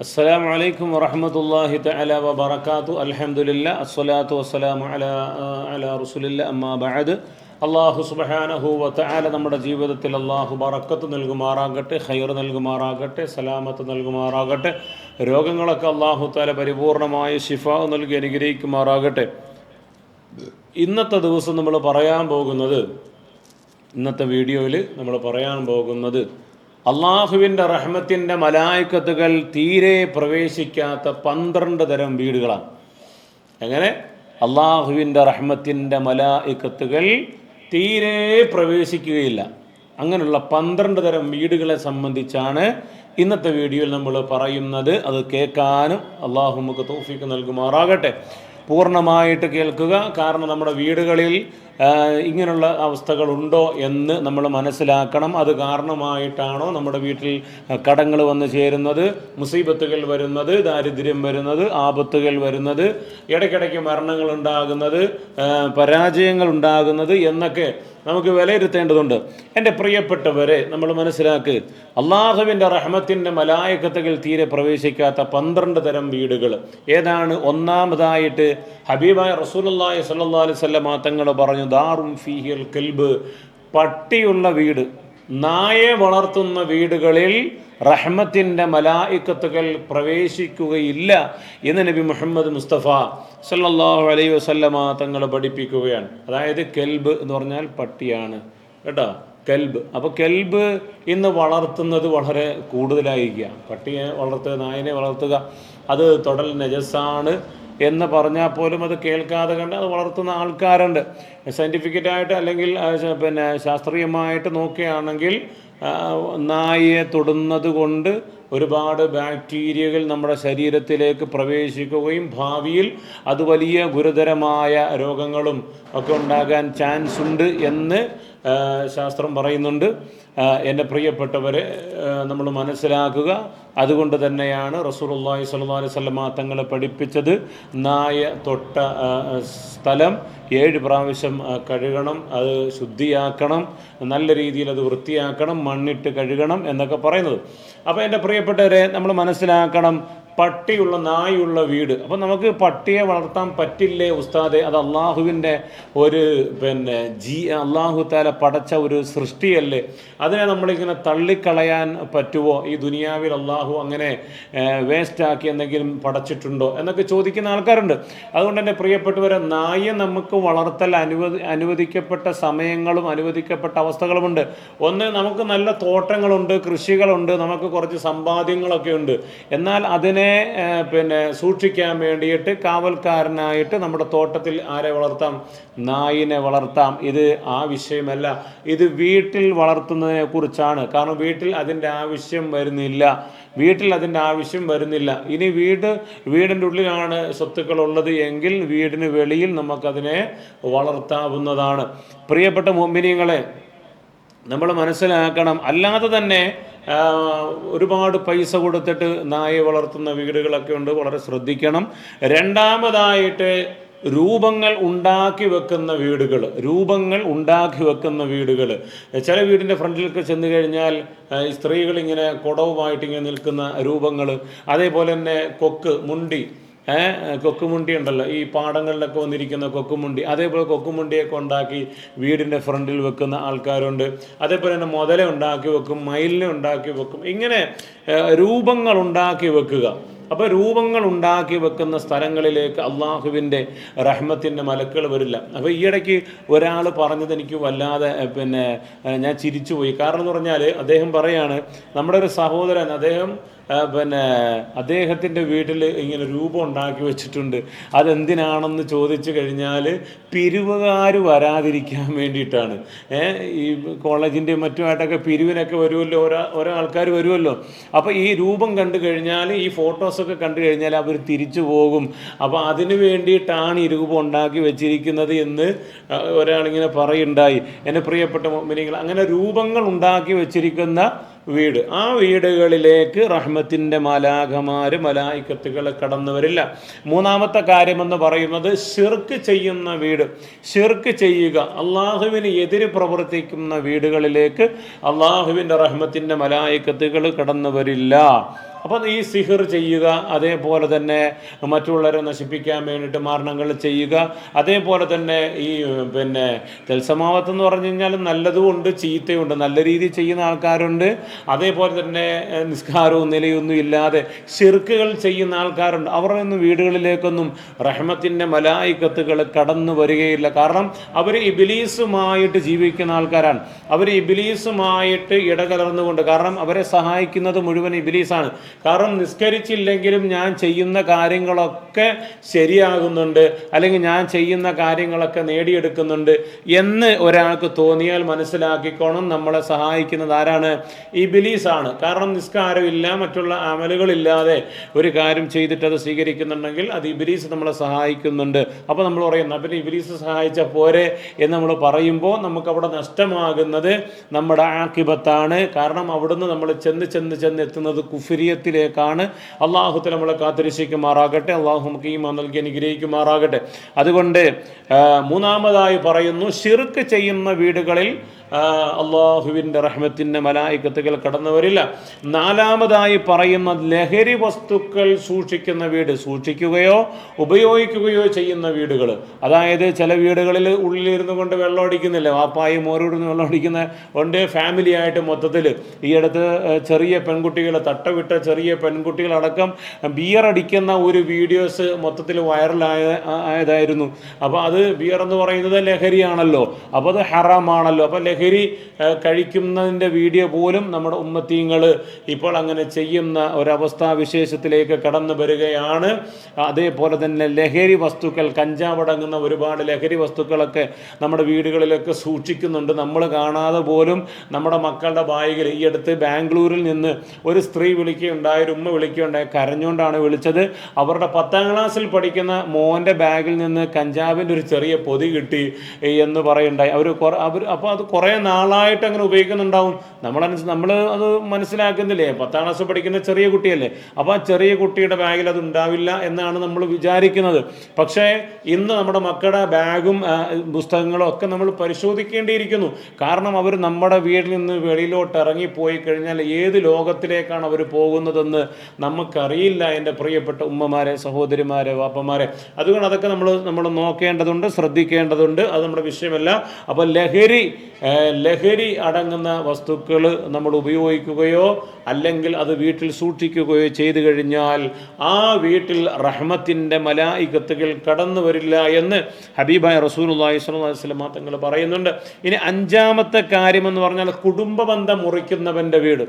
السلام عليكم ورحمة الله تعالى وبركاته الحمد لله الصلاة والسلام على على رسول الله أما بعد അള്ളാഹു സുബഹാനഹു വത്തആല നമ്മുടെ ജീവിതത്തിൽ അള്ളാഹു ബറക്കത്ത് നൽകുമാറാകട്ടെ ഖൈർ നൽകുമാറാകട്ടെ സലാമത്ത് നൽകുമാറാകട്ടെ രോഗങ്ങളൊക്കെ അള്ളാഹു താല പരിപൂർണമായ ശിഫ നൽകി അനുഗ്രഹിക്കുമാറാകട്ടെ ഇന്നത്തെ ദിവസം നമ്മൾ പറയാൻ പോകുന്നത് ഇന്നത്തെ വീഡിയോയിൽ നമ്മൾ പറയാൻ പോകുന്നത് അള്ളാഹുവിന്റെ റഹ്മത്തിന്റെ മലായിക്കത്തുകൾ തീരെ പ്രവേശിക്കാത്ത പന്ത്രണ്ട് തരം വീടുകളാണ്. എങ്ങനെ? അള്ളാഹുവിന്റെ റഹ്മത്തിന്റെ മലായിക്കത്തുകൾ തീരെ പ്രവേശിക്കുകയില്ല. അങ്ങനെയുള്ള പന്ത്രണ്ട് തരം വീടുകളെ സംബന്ധിച്ചാണ് ഇന്നത്തെ വീഡിയോയിൽ നമ്മൾ പറയുന്നത്. അത് കേൾക്കാനും അള്ളാഹു നമുക്ക് തോഫിക്ക് നൽകുമാറാകട്ടെ. പൂർണമായിട്ട് കേൾക്കുക. കാരണം നമ്മുടെ വീടുകളിൽ ഇങ്ങനെയുള്ള അവസ്ഥകളുണ്ടോ എന്ന് നമ്മൾ മനസ്സിലാക്കണം. അത് കാരണമായിട്ടാണോ നമ്മുടെ വീട്ടിൽ കടങ്ങൾ വന്ന് ചേരുന്നത് മുസീബത്തുകൾ വരുന്നത് ദാരിദ്ര്യം വരുന്നത് ആപത്തുകൾ വരുന്നത് ഇടയ്ക്കിടയ്ക്ക് മരണങ്ങൾ ഉണ്ടാകുന്നത് പരാജയങ്ങൾ ഉണ്ടാകുന്നത് എന്നൊക്കെ നമുക്ക് വിലയിരുത്തേണ്ടതുണ്ട്. എന്റെ പ്രിയപ്പെട്ടവരെ നമ്മൾ മനസ്സിലാക്കുക അള്ളാഹുവിന്റെ റഹ്മത്തിന്റെ മലായകത്തകൾ തീരെ പ്രവേശിക്കാത്ത പന്ത്രണ്ട് തരം വീടുകൾ. ഏതാണ്? ഒന്നാമതായിട്ട് ഹബീബായ റസൂലുള്ളാഹി സല്ലാ അലൈഹി വസല്ലമ തങ്ങൾ പറഞ്ഞു ദാറും ഫീഹിൽ കെൽബ് പട്ടിയുള്ള വീട്. നായെ വളർത്തുന്ന വീടുകളിൽ റഹ്മത്തിന്റെ മലായിക്കത്തുകൾ പ്രവേശിക്കുകയില്ല എന്ന് നബി മുഹമ്മദ് മുസ്തഫ സല്ലാഹു അലൈ വസല്ലമ തങ്ങൾ പഠിപ്പിക്കുകയാണ്. അതായത് കെൽബ് എന്ന് പറഞ്ഞാൽ പട്ടിയാണ്. കേട്ടോ? കെൽബ്. അപ്പോൾ കെൽബ് ഇന്ന് വളർത്തുന്നത് വളരെ കൂടുതലായിരിക്കുക. പട്ടിയെ വളർത്തുക നായനെ വളർത്തുക അത് തൊടൽ നജസ്സാണ് എന്ന് പറഞ്ഞാൽ പോലും അത് കേൾക്കാതെ കണ്ട് അത് വളർത്തുന്ന ആൾക്കാരുണ്ട്. സയന്റിഫിക്കറ്റായിട്ട് അല്ലെങ്കിൽ പിന്നെ ശാസ്ത്രീയമായിട്ട് നോക്കുകയാണെങ്കിൽ നായയെ തൊടുന്നത് കൊണ്ട് ഒരുപാട് ബാക്ടീരിയകൾ നമ്മുടെ ശരീരത്തിലേക്ക് പ്രവേശിക്കുകയും ഭാവിയിൽ അത് വലിയ ഗുരുതരമായ രോഗങ്ങളും ഒക്കെ ഉണ്ടാകാൻ ചാൻസ് ഉണ്ട് എന്ന് ശാസ്ത്രം പറയുന്നുണ്ട്. എന്റെ പ്രിയപ്പെട്ടവരെ നമ്മൾ മനസ്സിലാക്കുക. അതുകൊണ്ട് തന്നെയാണ് റസൂലുള്ളാഹി സ്വല്ലല്ലാഹു അലൈഹി വസല്ലമ തങ്ങളെ പഠിപ്പിച്ചത്. നായ തൊട്ട സ്ഥലം ഏഴ് പ്രാവശ്യം കഴുകണം അത് ശുദ്ധിയാക്കണം നല്ല രീതിയിൽ അത് വൃത്തിയാക്കണം മണ്ണിട്ട് കഴുകണം എന്നൊക്കെ പറയുന്നത്. അപ്പോൾ എന്റെ പ്രിയപ്പെട്ടവരെ നമ്മൾ മനസ്സിലാക്കണം പട്ടിയുള്ള നായുള്ള വീട്. അപ്പം നമുക്ക് പട്ടിയെ വളർത്താൻ പറ്റില്ലേ ഉസ്താദെ? അത് അള്ളാഹുവിന്റെ ഒരു പിന്നെ ജീ അള്ളാഹു താല പടച്ച ഒരു സൃഷ്ടിയല്ലേ? അതിനെ നമ്മളിങ്ങനെ തള്ളിക്കളയാൻ പറ്റുമോ ഈ ദുനിയാവിൽ അള്ളാഹു അങ്ങനെ വേസ്റ്റാക്കി എന്തെങ്കിലും പടച്ചിട്ടുണ്ടോ എന്നൊക്കെ ചോദിക്കുന്ന ആൾക്കാരുണ്ട്. അതുകൊണ്ട് തന്നെ പ്രിയപ്പെട്ടവരെ നായെ നമുക്ക് വളർത്തൽ അനുവദി അനുവദിക്കപ്പെട്ട സമയങ്ങളും അനുവദിക്കപ്പെട്ട അവസ്ഥകളുമുണ്ട്. ഒന്ന് നമുക്ക് നല്ല തോട്ടങ്ങളുണ്ട് കൃഷികളുണ്ട് നമുക്ക് കുറച്ച് സമ്പാദ്യങ്ങളൊക്കെ ഉണ്ട്. എന്നാൽ അതിനെ ഏഹ്, പിന്നെ സൂക്ഷിക്കാൻ വേണ്ടിയിട്ട് കാവൽക്കാരനായിട്ട് നമ്മുടെ തോട്ടത്തിൽ ആരെ വളർത്താം? നായിനെ വളർത്താം. ഇത് ആ വിഷയമല്ല. ഇത് വീട്ടിൽ വളർത്തുന്നതിനെ കുറിച്ചാണ്. കാരണം വീട്ടിൽ അതിന്റെ ആവശ്യം വരുന്നില്ല. വീട്ടിൽ അതിന്റെ ആവശ്യം വരുന്നില്ല. ഇനി വീട് വീടിന്റെ ഉള്ളിലാണ് സ്വത്തുക്കൾ ഉള്ളത് എങ്കിൽ വീടിന് വെളിയിൽ നമുക്കതിനെ വളർത്താവുന്നതാണ്. പ്രിയപ്പെട്ട മൊമ്മിനിയങ്ങളെ നമ്മൾ മനസ്സിലാക്കണം. അല്ലാതെ തന്നെ ഒരുപാട് പൈസ കൊടുത്തിട്ട് നായെ വളർത്തുന്ന വീടുകളൊക്കെ ഉണ്ട് വളരെ ശ്രദ്ധിക്കണം. രണ്ടാമതായിട്ട് രൂപങ്ങൾ ഉണ്ടാക്കി വെക്കുന്ന വീടുകൾ രൂപങ്ങൾ ഉണ്ടാക്കി വെക്കുന്ന വീടുകൾ. ചില വീടിന്റെ ഫ്രണ്ടിലൊക്കെ ചെന്ന് കഴിഞ്ഞാൽ സ്ത്രീകളിങ്ങനെ കുടവുമായിട്ട് ഇങ്ങനെ നിൽക്കുന്ന രൂപങ്ങൾ അതേപോലെ തന്നെ കൊക്ക് മുണ്ടി കൊക്കുമുണ്ടി ഉണ്ടല്ലോ. ഈ പാടങ്ങളിലൊക്കെ വന്നിരിക്കുന്ന കൊക്കുമുണ്ടി. അതേപോലെ കൊക്കുമുണ്ടിയൊക്കെ ഉണ്ടാക്കി വീടിന്റെ ഫ്രണ്ടിൽ വെക്കുന്ന ആൾക്കാരുണ്ട്. അതേപോലെ തന്നെ മുതല ഉണ്ടാക്കി വെക്കും മയിലിനെ ഉണ്ടാക്കി വെക്കും. ഇങ്ങനെ രൂപങ്ങൾ ഉണ്ടാക്കി വെക്കുക. അപ്പോൾ രൂപങ്ങൾ ഉണ്ടാക്കി വെക്കുന്ന സ്ഥലങ്ങളിലേക്ക് അള്ളാഹുവിന്റെ റഹ്മത്തിന്റെ മലക്കുകൾ വരില്ല. അപ്പോൾ ഈയിടയ്ക്ക് ഒരാൾ പറഞ്ഞത് എനിക്ക് വല്ലാതെ പിന്നെ ഞാൻ ചിരിച്ചുപോയി. കാരണം എന്ന് പറഞ്ഞാൽ അദ്ദേഹം പറയാണ് നമ്മുടെ ഒരു സഹോദരൻ അദ്ദേഹം പിന്നെ അദ്ദേഹത്തിന്റെ വീട്ടിൽ ഇങ്ങനെ രൂപം ഉണ്ടാക്കി വെച്ചിട്ടുണ്ട്. അതെന്തിനാണെന്ന് ചോദിച്ചു കഴിഞ്ഞാൽ പിരിവുകാർ വരാതിരിക്കാൻ വേണ്ടിയിട്ടാണ്. ഈ കോളേജിന്റെയും മറ്റുമായിട്ടൊക്കെ പിരിവിനൊക്കെ വരുമല്ലോ ഓരോ ഓരോ ആൾക്കാർ വരുമല്ലോ. അപ്പോൾ ഈ രൂപം കണ്ടു കഴിഞ്ഞാൽ ഈ ഫോട്ടോസൊക്കെ കണ്ടു കഴിഞ്ഞാൽ അവർ തിരിച്ചു പോകും. അപ്പോൾ അതിന് വേണ്ടിയിട്ടാണ് ഈ രൂപം ഉണ്ടാക്കി വെച്ചിരിക്കുന്നത് എന്ന് ഒരാളിങ്ങനെ പറയുണ്ടായി. എന്റെ പ്രിയപ്പെട്ട മിനിങ്ങൾ അങ്ങനെ രൂപങ്ങൾ ഉണ്ടാക്കി വെച്ചിരിക്കുന്ന വീട്. ആ വീടുകളിലേക്ക് റഹ്മത്തിന്റെ മലാഖമാർ മലായിക്കത്തുകൾ കടന്നു വരില്ല. മൂന്നാമത്തെ കാര്യമെന്ന് പറയുന്നത് ഷിർക്ക് ചെയ്യുന്ന വീട്. ഷിർക്ക് ചെയ്യുക അള്ളാഹുവിന് എതിര് പ്രവർത്തിക്കുന്ന വീടുകളിലേക്ക് അള്ളാഹുവിന്റെ റഹ്മത്തിന്റെ മലായിക്കത്തുകൾ കടന്നു വരില്ല. അപ്പോൾ ഈ സിഹിർ ചെയ്യുക അതേപോലെ തന്നെ മറ്റുള്ളവരെ നശിപ്പിക്കാൻ വേണ്ടിയിട്ട് മരണങ്ങൾ ചെയ്യുക അതേപോലെ തന്നെ ഈ പിന്നെ തൽസമാവത്ത് എന്ന് പറഞ്ഞു കഴിഞ്ഞാൽ നല്ലതുമുണ്ട് ചീത്തയുണ്ട് നല്ല രീതിയിൽ ചെയ്യുന്ന ആൾക്കാരുണ്ട്. അതേപോലെ തന്നെ നിസ്കാരവും നിലയൊന്നും ഇല്ലാതെ ഷിർക്കുകൾ ചെയ്യുന്ന ആൾക്കാരുണ്ട്. അവരുടെ ഒന്നും വീടുകളിലേക്കൊന്നും റഹ്മത്തിന്റെ മലായിക്കത്തുകൾ കടന്നു വരികയില്ല. കാരണം അവർ ഇബിലീസുമായിട്ട് ജീവിക്കുന്ന ആൾക്കാരാണ്. അവർ ഇബിലീസുമായിട്ട് ഇടകലർന്നുകൊണ്ട് കാരണം അവരെ സഹായിക്കുന്നത് മുഴുവൻ ഇബിലീസാണ്. കാരണം നിസ്കരിച്ചില്ലെങ്കിലും ഞാൻ ചെയ്യുന്ന കാര്യങ്ങളൊക്കെ ശരിയാകുന്നുണ്ട് അല്ലെങ്കിൽ ഞാൻ ചെയ്യുന്ന കാര്യങ്ങളൊക്കെ നേടിയെടുക്കുന്നുണ്ട് എന്ന് ഒരാൾക്ക് തോന്നിയാൽ മനസ്സിലാക്കിക്കോണം നമ്മളെ സഹായിക്കുന്നത് ആരാണ്? ഇബിലീസാണ്. കാരണം നിസ്കാരമില്ല മറ്റുള്ള അമലുകളില്ലാതെ ഒരു കാര്യം ചെയ്തിട്ട് അത് സ്വീകരിക്കുന്നുണ്ടെങ്കിൽ അത് ഇബിലീസ് നമ്മളെ സഹായിക്കുന്നുണ്ട്. അപ്പോൾ നമ്മൾ പറയുന്നു അപ്പം ഇബിലീസ് സഹായിച്ച പോരെ? എന്ന് നമ്മൾ പറയുമ്പോൾ നമുക്കവിടെ നഷ്ടമാകുന്നത് നമ്മുടെ ആക്കിബത്താണ്. കാരണം അവിടുന്ന് നമ്മൾ ചെന്ന് ചെന്ന് ചെന്ന് എത്തുന്നത് കുഫിരിയത്തിലേക്കാണ് അള്ളാഹുത്തിൽ നമ്മളെ കാത്തിരിശിക്കുമാറാകട്ടെ അള്ളാഹു നമുക്ക് ഈ നൽകി അനുഗ്രഹിക്കുമാറാകട്ടെ. അതുകൊണ്ട് മൂന്നാമതായി പറയുന്നു ഷിർക്ക് ചെയ്യുന്ന വീടുകളിൽ അള്ളാഹുവിന്റെ റഹ്മത്തിന്റെ മലായിക്കത്തുകൾ കടന്നു വരില്ല. നാലാമതായി പറയുന്ന ലഹരി വസ്തുക്കൾ സൂക്ഷിക്കുന്ന വീട് സൂക്ഷിക്കുകയോ ഉപയോഗിക്കുകയോ ചെയ്യുന്ന വീടുകൾ. അതായത് ചില വീടുകളിൽ ഉള്ളിലിരുന്നു കൊണ്ട് വെള്ളം അടിക്കുന്നില്ല. വാപ്പായും മോരോടുന്ന് വെള്ളം അടിക്കുന്ന ഉണ്ട് ഫാമിലി ആയിട്ട് മൊത്തത്തിൽ. ഈ അടുത്ത് ചെറിയ പെൺകുട്ടികൾ തട്ടവിട്ട ചെറിയ പെൺകുട്ടികളടക്കം ബിയർ അടിക്കുന്ന ഒരു വീഡിയോസ് മൊത്തത്തിൽ വൈറലായ ആയതായിരുന്നു. അപ്പോൾ അത് ബിയർ എന്ന് പറയുന്നത് ലഹരിയാണല്ലോ. അപ്പോൾ അത് ഹറാമാണല്ലോ. അപ്പോൾ ലഹരി കഴിക്കുന്നതിന്റെ വീഡിയോ പോലും നമ്മുടെ ഉമ്മത്തീങ്ങൾ ഇപ്പോൾ അങ്ങനെ ചെയ്യുന്ന ഒരവസ്ഥാ വിശേഷത്തിലേക്ക് കടന്നു വരികയാണ്. അതേപോലെ തന്നെ ലഹരി വസ്തുക്കൾ കഞ്ചാവടങ്ങുന്ന ഒരുപാട് ലഹരി വസ്തുക്കളൊക്കെ നമ്മുടെ വീടുകളിലൊക്കെ സൂക്ഷിക്കുന്നുണ്ട്. നമ്മൾ കാണാതെ പോലും നമ്മുടെ മക്കളുടെ ബായികൾ ഈ അടുത്ത് ബാംഗ്ലൂരിൽ നിന്ന് ഒരു സ്ത്രീ വിളിക്കുകയുണ്ടായ ഒരു ഉമ്മ വിളിക്കുകയുണ്ടായി കരഞ്ഞുകൊണ്ടാണ് വിളിച്ചത്. അവരുടെ പത്താം ക്ലാസ്സിൽ പഠിക്കുന്ന മോന്റെ ബാഗിൽ നിന്ന് കഞ്ചാവിന്റെ ഒരു ചെറിയ പൊതി കിട്ടി എന്ന് പറയുണ്ടായി. അവർ അവർ അപ്പോൾ അത് കുറേ നാളായിട്ട് അങ്ങനെ ഉപയോഗിക്കുന്നുണ്ടാവും. നമ്മൾ നമ്മൾ അത് മനസ്സിലാക്കുന്നില്ലേ? പത്താം ക്ലാസ് പഠിക്കുന്ന ചെറിയ കുട്ടിയല്ലേ? അപ്പോൾ ആ ചെറിയ കുട്ടിയുടെ ബാഗിൽ അത് ഉണ്ടാവില്ല എന്നാണ് നമ്മൾ വിചാരിക്കുന്നത്. പക്ഷേ ഇന്ന് നമ്മുടെ മക്കളുടെ ബാഗും പുസ്തകങ്ങളും ഒക്കെ നമ്മൾ പരിശോധിക്കേണ്ടിയിരിക്കുന്നു. കാരണം അവർ നമ്മുടെ വീട്ടിൽ നിന്ന് വെളിയിലോട്ട് ഇറങ്ങിപ്പോയി കഴിഞ്ഞാൽ ഏത് ലോകത്തിലേക്കാണ് അവർ പോകുന്നതെന്ന് നമുക്കറിയില്ല. എന്റെ പ്രിയപ്പെട്ട ഉമ്മമാരെ സഹോദരിമാരെ വാപ്പമാരെ. അതുകൊണ്ട് അതൊക്കെ നമ്മൾ നമ്മൾ നോക്കേണ്ടതുണ്ട് ശ്രദ്ധിക്കേണ്ടതുണ്ട്. അത് നമ്മുടെ വിഷയമല്ല. അപ്പോൾ ലഹരി ലഹരി അടങ്ങുന്ന വസ്തുക്കൾ നമ്മൾ ഉപയോഗിക്കുകയോ അല്ലെങ്കിൽ അത് വീട്ടിൽ സൂക്ഷിക്കുകയോ ചെയ്തു കഴിഞ്ഞാൽ ആ വീട്ടിൽ റഹ്മത്തിന്റെ മലായികത്തുകൾ കടന്നു വരില്ല എന്ന് ഹബീബായ അലൈഹി വസല്ലം തങ്ങൾ പറയുന്നുണ്ട്. ഇനി അഞ്ചാമത്തെ കാര്യമെന്ന് പറഞ്ഞാൽ കുടുംബ ബന്ധം മുറിക്കുന്നവന്റെ വീട്.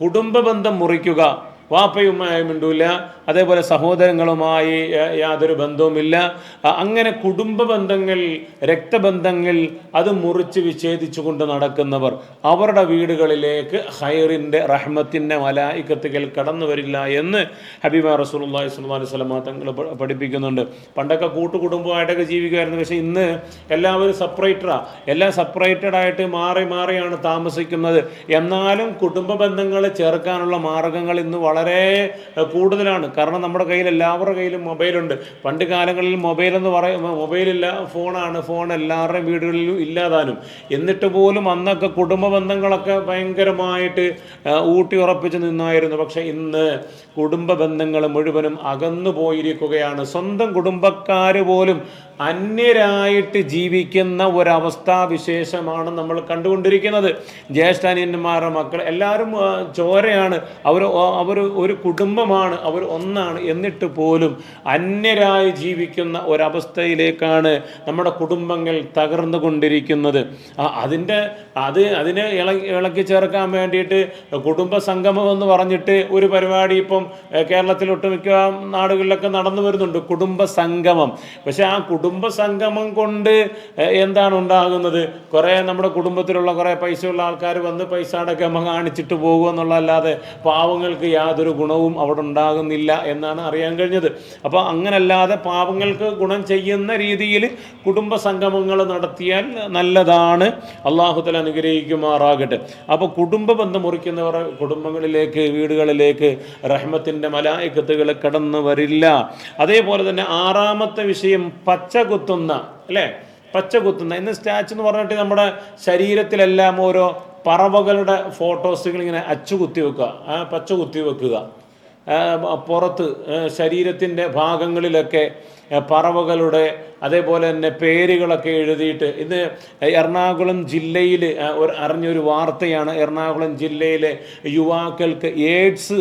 കുടുംബ ബന്ധം മുറിക്കുക. വാപ്പയുമായി മിണ്ടൂല അതേപോലെ സഹോദരങ്ങളുമായി യാതൊരു ബന്ധവുമില്ല. അങ്ങനെ കുടുംബ ബന്ധങ്ങൾ രക്തബന്ധങ്ങൾ അത് മുറിച്ച് വിച്ഛേദിച്ചു കൊണ്ട് നടക്കുന്നവർ അവരുടെ വീടുകളിലേക്ക് ഹൈറിന്റെ റഹ്മത്തിന്റെ മലായിക്കത്തുകൾ കടന്നു വരില്ല എന്ന് ഹബീബ റസൂലി സ്വല്ലല്ലാഹു സ്വലമ തങ്ങൾ പഠിപ്പിക്കുന്നുണ്ട്. പണ്ടൊക്കെ കൂട്ടുകുടുംബമായിട്ടൊക്കെ ജീവിക്കുമായിരുന്നു. പക്ഷേ ഇന്ന് എല്ലാവരും സെപ്പറേറ്ററാ എല്ലാം സെപ്പറേറ്റഡ് ആയിട്ട് മാറി മാറിയാണ് താമസിക്കുന്നത്. എന്നാലും കുടുംബ ബന്ധങ്ങൾ ചേർക്കാനുള്ള മാർഗങ്ങൾ ഇന്ന് വളരെ എഹ്, കൂടുതലാണ്. കാരണം നമ്മുടെ കയ്യിൽ എല്ലാവരുടെ കയ്യിലും മൊബൈലുണ്ട് പണ്ട് കാലങ്ങളിൽ മൊബൈൽ എന്ന് പറയുമ്പോൾ മൊബൈലില്ല ഫോണാണ്. ഫോൺ എല്ലാവരുടെയും വീടുകളിലും ഇല്ലാതാനും. എന്നിട്ട് പോലും അന്നൊക്കെ കുടുംബ ബന്ധങ്ങളൊക്കെ ഭയങ്കരമായിട്ട് ഊട്ടി ഉറപ്പിച്ച് നിന്നായിരുന്നു. പക്ഷേ ഇന്ന് കുടുംബ ബന്ധങ്ങൾ മുഴുവനും അകന്നു പോയിരിക്കുകയാണ് സ്വന്തം കുടുംബക്കാർ പോലും അന്യരായിട്ട് ജീവിക്കുന്ന ഒരവസ്ഥാവിശേഷമാണ് നമ്മൾ കണ്ടുകൊണ്ടിരിക്കുന്നത്. ജ്യേഷ്ഠാനിയന്മാരുടെ മക്കൾ എല്ലാവരും ചോരയാണ്. അവർ അവർ ഒരു കുടുംബമാണ്. അവർ ഒന്നാണ്. എന്നിട്ട് പോലും അന്യരായി ജീവിക്കുന്ന ഒരവസ്ഥയിലേക്കാണ് നമ്മുടെ കുടുംബങ്ങൾ തകർന്നു കൊണ്ടിരിക്കുന്നത്. അതിന്റെ അത് അതിനെ ഇളക്കി ഇളക്കി ചേർക്കാൻ വേണ്ടിയിട്ട് കുടുംബ സംഗമം എന്ന് പറഞ്ഞിട്ട് ഒരു പരിപാടി ഇപ്പം കേരളത്തിൽ ഒട്ടുമിക്ക നാടുകളിലൊക്കെ നടന്നു വരുന്നുണ്ട്. കുടുംബ സംഗമം. പക്ഷേ ആ കുടുംബ സംഗമം കൊണ്ട് എന്താണ് ഉണ്ടാകുന്നത്? കുറേ നമ്മുടെ കുടുംബത്തിലുള്ള കുറേ ഉള്ള ആൾക്കാർ വന്ന് പൈസ അടക്കം കാണിച്ചിട്ട് പോകുക എന്നുള്ളതല്ലാതെ പാവങ്ങൾക്ക് യാതൊരു ഗുണവും അവിടെ ഉണ്ടാകുന്നില്ല എന്നാണ് അറിയാൻ കഴിഞ്ഞത്. അപ്പോൾ അങ്ങനല്ലാതെ പാവങ്ങൾക്ക് ഗുണം ചെയ്യുന്ന രീതിയിൽ കുടുംബ സംഗമങ്ങൾ നടത്തിയാൽ നല്ലതാണ്. അള്ളാഹുതല അനുഗ്രഹിക്കുമാറാകട്ടെ. അപ്പോൾ കുടുംബ ബന്ധം മുറിക്കുന്നവർ കുടുംബങ്ങളിലേക്ക് വീടുകളിലേക്ക് റഹ്മത്തിന്റെ മലായിക്കത്തുകൾ കടന്നു വരില്ല. അതേപോലെ തന്നെ ആറാമത്തെ വിഷയം പച്ച കുത്തുന്ന അല്ലേ? പച്ച ഇന്ന് സ്റ്റാച്ച് എന്ന് പറഞ്ഞിട്ട് നമ്മുടെ ശരീരത്തിലെല്ലാം ഓരോ പറവകളുടെ ഫോട്ടോസുകൾ ഇങ്ങനെ അച്ചു കുത്തി വെക്കുക. ആ, പച്ച കുത്തി വെക്കുക. പുറത്ത് ശരീരത്തിന്റെ ഭാഗങ്ങളിലൊക്കെ പറവകളുടെ അതേപോലെ തന്നെ പേരുകളൊക്കെ എഴുതിയിട്ട് ഇത് എറണാകുളം ജില്ലയിൽ ഒരു അറിഞ്ഞൊരു വാർത്തയാണ്. എറണാകുളം ജില്ലയിലെ യുവാക്കൾക്ക് എയ്ഡ്സ്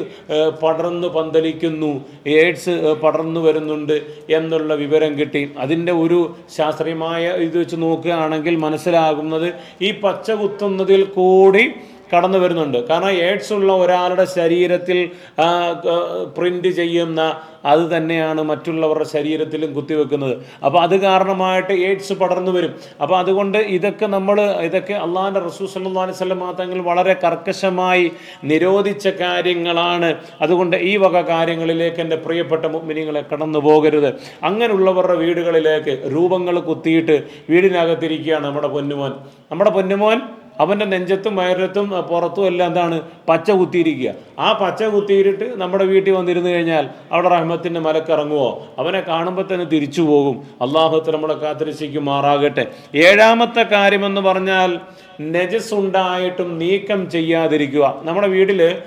പടർന്നു പന്തലിക്കുന്നു എയ്ഡ്സ് പടർന്നു വരുന്നുണ്ട് എന്നുള്ള വിവരം കിട്ടി. അതിന്റെ ഒരു ശാസ്ത്രീയമായ ഇത് വെച്ച് നോക്കുകയാണെങ്കിൽ മനസ്സിലാകുന്നത് ഈ പച്ച കുത്തുന്നതിൽ കൂടി കടന്നു വരുന്നുണ്ട്. കാരണം എയ്ഡ്സ് ഉള്ള ഒരാളുടെ ശരീരത്തിൽ പ്രിന്റ് ചെയ്യുന്ന അത് തന്നെയാണ് മറ്റുള്ളവരുടെ ശരീരത്തിലും കുത്തിവെക്കുന്നത്. അപ്പോൾ അത് കാരണമായിട്ട് എയ്ഡ്സ് പടർന്നു വരും. അപ്പോൾ അതുകൊണ്ട് ഇതൊക്കെ നമ്മൾ ഇതൊക്കെ അള്ളാഹിന്റെ സല്ലല്ലാഹു അലൈഹി വസല്ലം തങ്ങൾ വളരെ കർക്കശമായി നിരോധിച്ച കാര്യങ്ങളാണ്. അതുകൊണ്ട് ഈ വക കാര്യങ്ങളിലേക്ക് എന്റെ പ്രിയപ്പെട്ട മുഗ്മിനിങ്ങളെ കടന്നു പോകരുത്. അങ്ങനെയുള്ളവരുടെ വീടുകളിലേക്ക് രൂപങ്ങൾ കുത്തിയിട്ട് വീടിനകത്തിരിക്കുകയാണ് നമ്മുടെ പൊന്നുമോൻ. നമ്മുടെ പൊന്നുമോൻ അവന്റെ നെഞ്ചത്തും വയറത്തും പുറത്തും എല്ലാം എന്താണ്? പച്ച കുത്തിയിരിക്കുക. ആ പച്ച കുത്തിയിട്ട് നമ്മുടെ വീട്ടിൽ വന്നിരുന്നു കഴിഞ്ഞാൽ അവിടെ റഹ്മത്തിന്റെ മലക്കിറങ്ങുമോ അവനെ കാണുമ്പോൾ തന്നെ തിരിച്ചു പോകും. അള്ളാഹുത്ത് നമ്മളെ കാത്തിരശിക്കുമാറാകട്ടെ ഏഴാമത്തെ കാര്യമെന്ന് പറഞ്ഞാൽ നെജസ് ഉണ്ടായിട്ടും നീക്കം ചെയ്യാതിരിക്കുക. നമ്മുടെ വീട്ടിൽ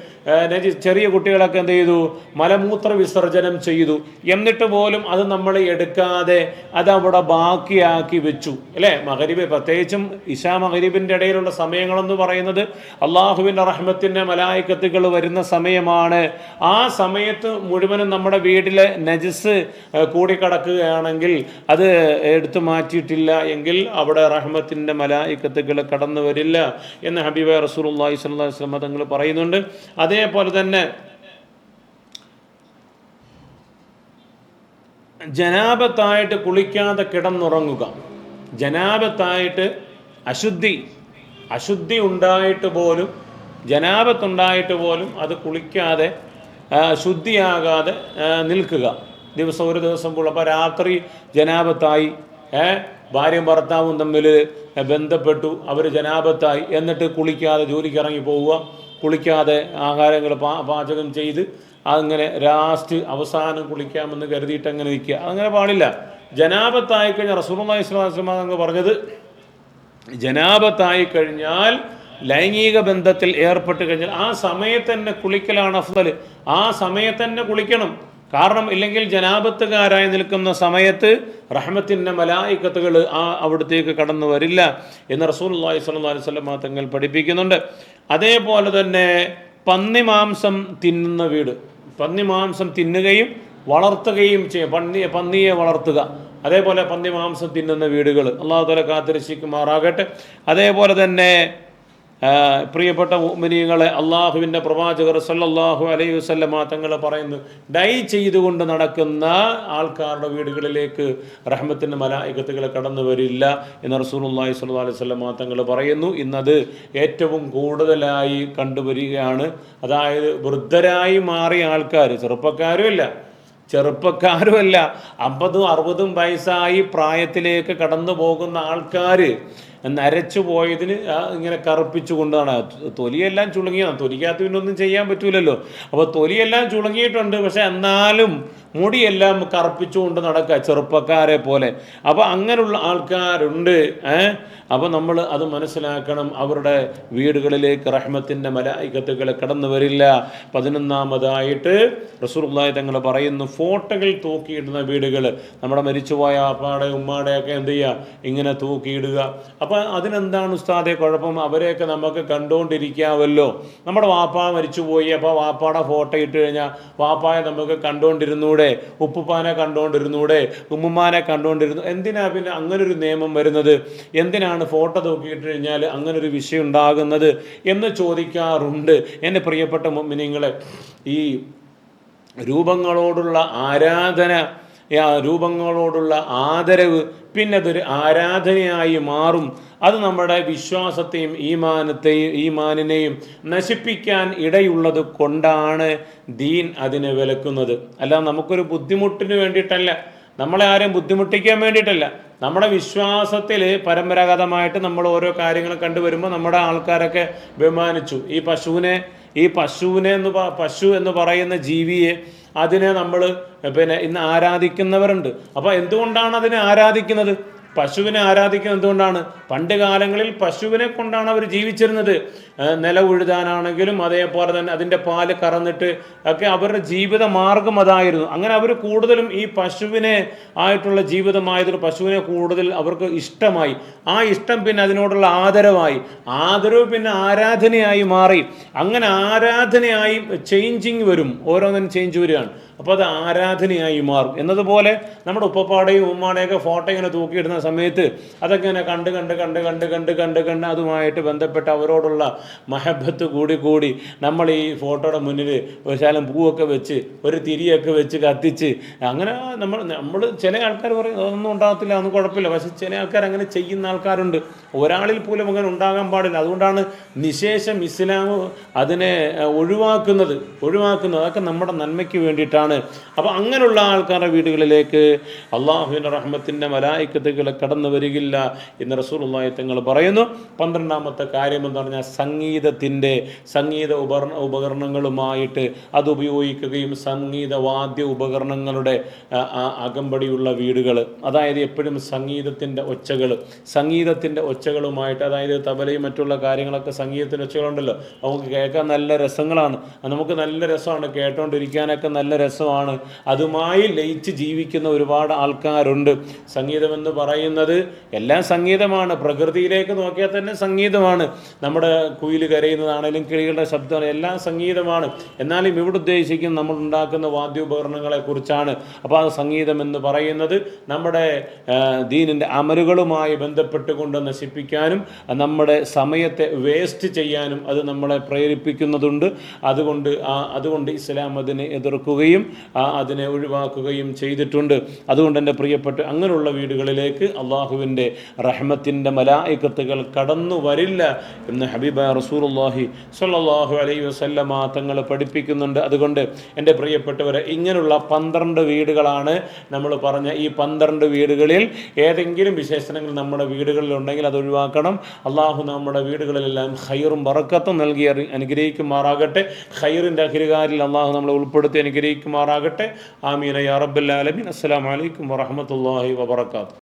ചെറിയ കുട്ടികളൊക്കെ എന്ത് ചെയ്തു? മലമൂത്ര വിസർജനം ചെയ്തു. എന്നിട്ട് പോലും അത് നമ്മൾ എടുക്കാതെ അത് അവിടെ ബാക്കിയാക്കി വെച്ചു. അല്ലേ? മഹരീബ് പ്രത്യേകിച്ചും ഇഷാ മഹരീബിന്റെ ഇടയിലുള്ള സമയങ്ങളെന്ന് പറയുന്നത് അള്ളാഹുവിന്റെ റഹ്മത്തിന്റെ മലായിക്കത്തുകൾ വരുന്ന സമയമാണ്. ആ സമയത്ത് മുഴുവനും നമ്മുടെ വീട്ടിലെ നജസ് കൂടിക്കടക്കുകയാണെങ്കിൽ അത് എടുത്തു മാറ്റിയിട്ടില്ല എങ്കിൽ അവിടെ റഹ്മത്തിന്റെ മലായിക്കത്തുകൾ കടന്നു വരില്ല എന്ന് ഹബീബ റസൂൽ അള്ളാഹി സ്വല്ലാ വസല്ലം തങ്ങൾ പറയുന്നുണ്ട്. അതേപോലെ തന്നെ ജനാപത്തായിട്ട് കുളിക്കാതെ കിടന്നുറങ്ങുക. ജനാപത്തായിട്ട് അശുദ്ധി അശുദ്ധി ഉണ്ടായിട്ട് പോലും ജനാപത്തുണ്ടായിട്ട് പോലും അത് കുളിക്കാതെ ശുദ്ധിയാകാതെ നിൽക്കുക. ദിവസം ഒരു ദിവസം പോലും. അപ്പോൾ രാത്രി ജനാപത്തായി ഭാര്യയും ഭർത്താവും തമ്മിൽ ബന്ധപ്പെട്ടു. അവർ ജനാപത്തായി. എന്നിട്ട് കുളിക്കാതെ ജോലിക്ക് ഇറങ്ങി പോവുക. കുളിക്കാതെ ആഹാരങ്ങൾ പാ പാചകം ചെയ്ത് അങ്ങനെ ലാസ്റ്റ് അവസാനം കുളിക്കാമെന്ന് കരുതിയിട്ട് അങ്ങനെ നിൽക്കുക. അങ്ങനെ പാടില്ല. ജനാപത്തായി കഴിഞ്ഞാൽ വസല്ലം അങ്ങ് പറഞ്ഞത് ജനാപത്തായി കഴിഞ്ഞാൽ ലൈംഗിക ബന്ധത്തിൽ ഏർപ്പെട്ട് കഴിഞ്ഞാൽ ആ സമയത്ത് തന്നെ കുളിക്കലാണ് അഫ്ദൽ ആ സമയത്ത് തന്നെ കുളിക്കണം. കാരണം ഇല്ലെങ്കിൽ ജനാപത്തുകാരായി നിൽക്കുന്ന സമയത്ത് റഹ്മത്തിന്റെ മലായിക്കത്തുകൾ ആ അവിടത്തേക്ക് കടന്നു വരില്ല എന്ന് റസൂലുള്ളാഹി സ്വല്ലല്ലാഹു അലൈഹി വസല്ലം തങ്ങൾ പഠിപ്പിക്കുന്നുണ്ട്. അതേപോലെ തന്നെ പന്നിമാംസം തിന്നുന്ന വീട്. പന്നിമാംസം തിന്നുകയും വളർത്തുകയും ചെയ്യും. പന്നി പന്നിയെ വളർത്തുക. അതേപോലെ പന്നിമാംസം തിന്നുന്ന വീടുകൾ. അള്ളാഹു തല കാത്തിരശിക്കുമാറാകട്ടെ അതേപോലെ തന്നെ പ്രിയപ്പെട്ട മുഅ്മിനീങ്ങളെ അള്ളാഹുവിന്റെ പ്രവാചകർ സല്ലാഹു അലൈഹി വസല്ലമ തങ്ങൾ പറയുന്നു ഡൈ ചെയ്തുകൊണ്ട് നടക്കുന്ന ആൾക്കാരുടെ വീടുകളിലേക്ക് റഹ്മത്തിന്റെ മലായികത്തുകൾ കടന്നു വരില്ല എന്ന് റസൂലുള്ളാഹി സല്ലു അലൈഹി വസല്ലമ തങ്ങൾ പറയുന്നു. ഇന്നത് ഏറ്റവും കൂടുതലായി കണ്ടുവരികയാണ്. അതായത് വൃദ്ധരായി മാറിയ ആൾക്കാർ ചെറുപ്പക്കാരുമല്ല ചെറുപ്പക്കാരുമല്ല അമ്പതും അറുപതും വയസ്സായി പ്രായത്തിലേക്ക് കടന്നു പോകുന്ന ആൾക്കാർ നരച്ചു പോയതിന് ഇങ്ങനെ കറുപ്പിച്ചു കൊണ്ടാണ്. തൊലിയെല്ലാം ചുളുങ്ങിയതാണ് തൊലിക്കകത്ത് പിന്നെ ഒന്നും ചെയ്യാൻ പറ്റൂലല്ലോ. അപ്പോൾ തൊലിയെല്ലാം ചുളുങ്ങിയിട്ടുണ്ട്. പക്ഷെ എന്നാലും മുടിയെല്ലാം കറുപ്പിച്ചുകൊണ്ട് നടക്കുക ചെറുപ്പക്കാരെ പോലെ. അപ്പോൾ അങ്ങനെയുള്ള ആൾക്കാരുണ്ട് അപ്പോൾ നമ്മൾ അത് മനസ്സിലാക്കണം. അവരുടെ വീടുകളിലേക്ക് റഹ്മത്തിന്റെ മലായികത്തുകൾ കടന്നു വരില്ല. പതിനൊന്നാമതായിട്ട് റസൂർലായി തങ്ങൾ പറയുന്നു ഫോട്ടോകൾ തൂക്കിയിടുന്ന വീടുകൾ നമ്മുടെ മരിച്ചുപോയ ആപ്പാടെ ഉമ്മാടെ ഒക്കെ എന്ത് ചെയ്യുക? ഇങ്ങനെ തൂക്കിയിടുക. അപ്പോൾ അതിനെന്താണ് ഉസ്താദെ കുഴപ്പം? അവരെയൊക്കെ നമുക്ക് കണ്ടുകൊണ്ടിരിക്കാമല്ലോ നമ്മുടെ വാപ്പ മരിച്ചുപോയി. അപ്പോൾ വാപ്പാടെ ഫോട്ടോ ഇട്ട് കഴിഞ്ഞാൽ വാപ്പായെ നമുക്ക് കണ്ടുകൊണ്ടിരുന്നൂടെ ഉപ്പുപ്പാനെ കണ്ടുകൊണ്ടിരുന്നൂടെ ഉമ്മുമാനെ കണ്ടുകൊണ്ടിരുന്നു എന്തിനാ പിന്നെ അങ്ങനൊരു നിയമം വരുന്നത്? എന്തിനാണ് ഫോട്ടോ തൂക്കിയിട്ട് കഴിഞ്ഞാൽ അങ്ങനൊരു വിഷയം ഉണ്ടാകുന്നത് എന്ന് ചോദിക്കാറുണ്ട്. എന്റെ പ്രിയപ്പെട്ട മുമ്മിനിങ്ങളെ ഈ രൂപങ്ങളോടുള്ള ആരാധന രൂപങ്ങളോടുള്ള ആദരവ് പിന്നെ അതൊരു ആരാധനയായി മാറും. അത് നമ്മുടെ വിശ്വാസത്തെയും ഈമാനത്തെയും ഈമാനിനെയും നശിപ്പിക്കാൻ ഇടയുള്ളത് കൊണ്ടാണ് ദീൻ അതിനെ വിലക്കുന്നത്. അല്ല നമുക്കൊരു ബുദ്ധിമുട്ടിന് വേണ്ടിയിട്ടല്ല. നമ്മളെ ആരെയും ബുദ്ധിമുട്ടിക്കാൻ വേണ്ടിയിട്ടല്ല. നമ്മുടെ വിശ്വാസത്തിൽ പരമ്പരാഗതമായിട്ട് നമ്മൾ ഓരോ കാര്യങ്ങൾ കണ്ടുവരുമ്പോൾ നമ്മുടെ ആൾക്കാരൊക്കെ ബഹുമാനിച്ചു. ഈ പശുവിനെ ഈ പശുവിനെ എന്ന് പശു എന്ന് പറയുന്ന ജീവിയെ അതിനെ നമ്മൾ പിന്നെ ഇന്ന് ആരാധിക്കുന്നവരുണ്ട്. അപ്പോൾ എന്തുകൊണ്ടാണ് അതിനെ ആരാധിക്കുന്നത്? പശുവിനെ ആരാധിക്കുന്നത് എന്തുകൊണ്ടാണ്? പണ്ട് കാലങ്ങളിൽ പശുവിനെ കൊണ്ടാണ് അവർ ജീവിച്ചിരുന്നത്. ഏഹ് നില ഉഴുതാനാണെങ്കിലും അതേപോലെ തന്നെ അതിന്റെ പാൽ കറന്നിട്ട് ഒക്കെ അവരുടെ ജീവിത മാർഗം അതായിരുന്നു. അങ്ങനെ അവർ കൂടുതലും ഈ പശുവിനെ ആയിട്ടുള്ള ജീവിതമായതൊരു പശുവിനെ കൂടുതൽ അവർക്ക് ഇഷ്ടമായി. ആ ഇഷ്ടം പിന്നെ അതിനോടുള്ള ആദരവായി. ആദരവ് പിന്നെ ആരാധനയായി മാറി. അങ്ങനെ ആരാധനയായി ചേഞ്ചിങ് വരും. ഓരോന്നിനും ചേഞ്ച് വരികയാണ്. അപ്പോൾ അത് ആരാധനയായി മാറും. എന്നതുപോലെ നമ്മുടെ ഉപ്പപ്പാടെയും ഉമ്മാടെയൊക്കെ ഫോട്ടോ ഇങ്ങനെ തൂക്കിയിടുന്ന സമയത്ത് അതൊക്കെ ഇങ്ങനെ കണ്ട് കണ്ട് കണ്ട് കണ്ട് കണ്ട് കണ്ട് കണ്ട് അതുമായിട്ട് ബന്ധപ്പെട്ട് അവരോടുള്ള മഹബത്ത് കൂടി കൂടി നമ്മൾ ഈ ഫോട്ടോയുടെ മുന്നിൽ ഒരു ശാലം പൂവൊക്കെ വെച്ച് ഒരു തിരിയൊക്കെ വെച്ച് കത്തിച്ച് അങ്ങനെ നമ്മൾ നമ്മൾ ചില ആൾക്കാർ പറയും അതൊന്നും ഉണ്ടാകത്തില്ല അതൊന്നും കുഴപ്പമില്ല. പക്ഷെ ചില ആൾക്കാർ അങ്ങനെ ചെയ്യുന്ന ആൾക്കാരുണ്ട്. ഒരാളിൽ പോലും അങ്ങനെ ഉണ്ടാകാൻ പാടില്ല. അതുകൊണ്ടാണ് നിശേഷം ഇസ്ലാം അതിനെ ഒഴിവാക്കുന്നത് ഒഴിവാക്കുന്നത്. അതൊക്കെ നമ്മുടെ നന്മയ്ക്ക് വേണ്ടിയിട്ടാണ്. അപ്പോൾ അങ്ങനെയുള്ള ആൾക്കാരുടെ വീടുകളിലേക്ക് അള്ളാഹുവിന്റെ റഹ്മത്തിന്റെ മലായിക്കത്തുകൾ കടന്നു വരികില്ല എന്ന് റസൂലുള്ളാഹി തങ്ങൾ പറയുന്നു. പന്ത്രണ്ടാമത്തെ കാര്യം എന്ന് പറഞ്ഞാൽ സംഗീതത്തിന്റെ സംഗീത ഉപകരണ ഉപകരണങ്ങളുമായിട്ട് അത് ഉപയോഗിക്കുകയും സംഗീത വാദ്യ ഉപകരണങ്ങളുടെ അകമ്പടിയുള്ള വീടുകൾ അതായത് എപ്പോഴും സംഗീതത്തിന്റെ ഒച്ചകൾ സംഗീതത്തിന്റെ ഒച്ചകളുമായിട്ട് അതായത് തബലയും മറ്റുള്ള കാര്യങ്ങളൊക്കെ സംഗീതത്തിന്റെ ഒച്ചകളുണ്ടല്ലോ. നമുക്ക് കേൾക്കാൻ നല്ല രസങ്ങളാണ്. നമുക്ക് നല്ല രസമാണ് കേട്ടോണ്ടിരിക്കാനൊക്കെ നല്ല രസമാണ് അതുമായി ലയിച്ച് ജീവിക്കുന്ന ഒരുപാട് ആൾക്കാരുണ്ട്. സംഗീതമെന്ന് പറയുന്നത് എല്ലാം സംഗീതമാണ്. പ്രകൃതിയിലേക്ക് നോക്കിയാൽ തന്നെ സംഗീതമാണ്. നമ്മുടെ കുയിൽ കരയുന്നതാണെങ്കിലും കിളികളുടെ ശബ്ദമാണ് എല്ലാം സംഗീതമാണ്. എന്നാലും ഇവിടെ ഉദ്ദേശിക്കുന്ന നമ്മൾ ഉണ്ടാക്കുന്ന വാദ്യോപകരണങ്ങളെ കുറിച്ചാണ്. അപ്പോൾ ആ സംഗീതമെന്ന് പറയുന്നത് നമ്മുടെ ദീനിന്റെ അമലുകളുമായി ബന്ധപ്പെട്ടുകൊണ്ട് നശിപ്പിക്കാനും നമ്മുടെ സമയത്തെ വേസ്റ്റ് ചെയ്യാനും അത് നമ്മളെ പ്രേരിപ്പിക്കുന്നതുണ്ട്. അതുകൊണ്ട് അതുകൊണ്ട് ഇസ്ലാം അതിനെ എതിർക്കുകയും അതിനെ ഒഴിവാക്കുകയും ചെയ്തിട്ടുണ്ട്. അതുകൊണ്ട് എന്റെ പ്രിയപ്പെട്ട അങ്ങനെയുള്ള വീടുകളിലേക്ക് അള്ളാഹുവിന്റെ റഹ്മത്തിന്റെ മലായിക്കത്തുകൾ കടന്നു വരില്ല എന്ന് ഹബീബ റസൂലുള്ളാഹി സ്വല്ലല്ലാഹു അലൈ വസല്ലമ തങ്ങൾ പഠിപ്പിക്കുന്നുണ്ട്. അതുകൊണ്ട് എന്റെ പ്രിയപ്പെട്ടവരെ ഇങ്ങനെയുള്ള പന്ത്രണ്ട് വീടുകളാണ് നമ്മൾ പറഞ്ഞ ഈ പന്ത്രണ്ട് വീടുകളിൽ ഏതെങ്കിലും വിശേഷണങ്ങൾ നമ്മുടെ വീടുകളിൽ ഉണ്ടെങ്കിൽ അത് ഒഴിവാക്കണം. അള്ളാഹു നമ്മുടെ വീടുകളിലെല്ലാം ഹൈറും വറക്കത്തും നൽകി അനുഗ്രഹിക്കുമാറാകട്ടെ. ഹൈറിന്റെ അഖിലുകാരിൽ അള്ളാഹു നമ്മളെ ഉൾപ്പെടുത്തി അനുഗ്രഹിക്കുമാറാകട്ടെ ആമീന യാ റബ്ബൽ ആലമീൻ. അസ്സലാമു അലൈക്കും വറഹ്മത്തുള്ളാഹി വബറകാതുഹു.